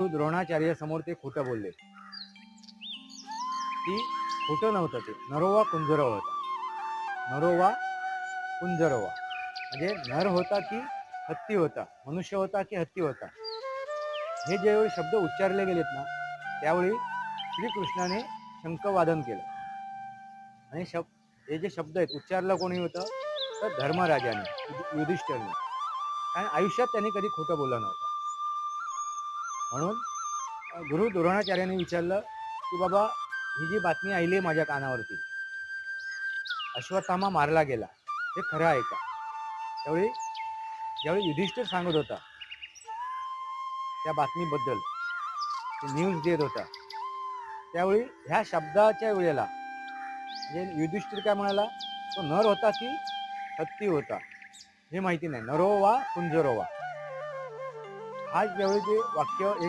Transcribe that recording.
द्रोणाचार्य समोर ते खोटं बोलले. की खोटं नव्हतं ते. नरोवा कुंजरव होता. नरोवा कुंजरवा. म्हणजे नर होता की हत्ती होता. मनुष्य होता की हत्ती होता. हे ज्यावेळी शब्द उच्चारले गेलेत ना त्यावेळी श्रीकृष्णाने शंखवादन केलं. आणि शब्द हे जे शब्द आहेत उच्चारलं कोणी होतं? तर धर्मराजाने युधिष्ठरने. कारण आयुष्यात त्यांनी कधी खोटं बोललं नव्हतं. म्हणून गुरु द्रोणाचार्याने विचारलं की बाबा ही जी बातमी आली माझ्या कानावरती अश्वत्थामा मारला गेला हे खरं आहे का? त्यावेळी ज्यावेळी युधिष्ठिर सांगत होता त्या बातमीबद्दल न्यूज देत होता त्यावेळी ह्या शब्दाच्या वेळेला म्हणजे युधिष्ठिर काय म्हणाला तो नर होता की हत्ती होता हे माहिती नाही नरो वा कुंजरोवा. आज ज्यावेळी जे वाक्य हे